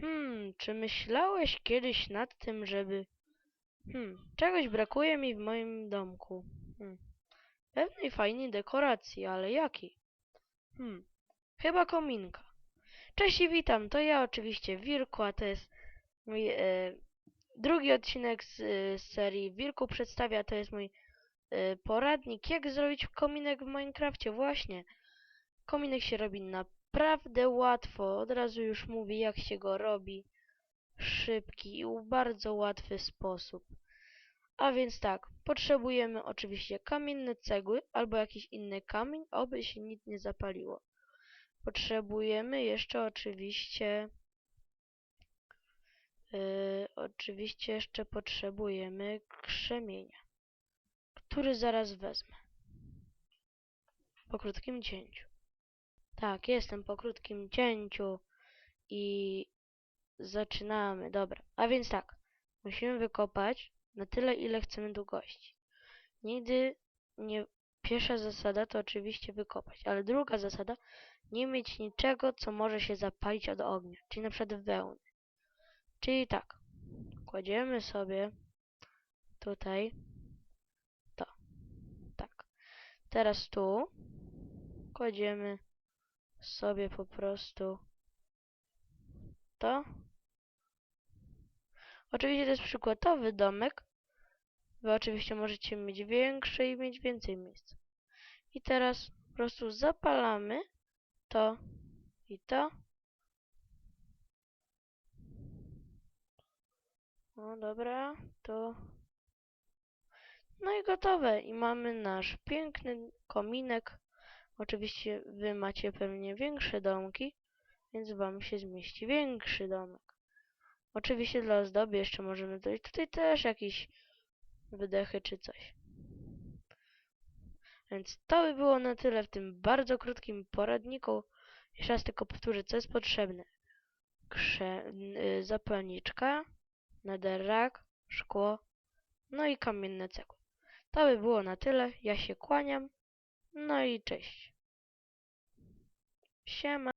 Hmm, czy myślałeś kiedyś nad tym, żeby... Hmm, czegoś brakuje mi w moim domku. Hmm, pewnej fajnej dekoracji, ale jakiej? Hmm, chyba kominka. Cześć i witam, to ja oczywiście Wirku, a to jest mój e, drugi odcinek z, e, z serii Wirku przedstawia, to jest mój e, poradnik, jak zrobić kominek w Minecrafcie, właśnie. Kominek się robi naprawdę łatwo, od razu już mówię jak się go robi. Szybki i bardzo łatwy sposób. A więc tak, potrzebujemy oczywiście kamienne cegły albo jakiś inny kamień, oby się nic nie zapaliło. Potrzebujemy jeszcze oczywiście yy, oczywiście jeszcze potrzebujemy krzemienia, który zaraz wezmę. Po krótkim cięciu. Tak, jestem po krótkim cięciu i zaczynamy. Dobra, a więc tak, musimy wykopać na tyle, ile chcemy długości. Nigdy nie... Pierwsza zasada to oczywiście wykopać, ale druga zasada nie mieć niczego, co może się zapalić od ognia, czyli na przykład wełny. Czyli tak, kładziemy sobie tutaj to, tak. Teraz tu kładziemy sobie po prostu to. Oczywiście to jest przykładowy domek. Wy oczywiście możecie mieć większy i mieć więcej miejsca. I teraz po prostu zapalamy to i to. No dobra, to... No i gotowe. I mamy nasz piękny kominek. Oczywiście wy macie pewnie większe domki, więc wam się zmieści większy domek. Oczywiście dla ozdoby jeszcze możemy dodać tutaj też jakieś wydechy czy coś. Więc to by było na tyle w tym bardzo krótkim poradniku. Jeszcze raz tylko powtórzę, co jest potrzebne. Krze y, zapalniczka, szkło, no i kamienne cegły. To by było na tyle. Ja się kłaniam. No i cześć. Siema.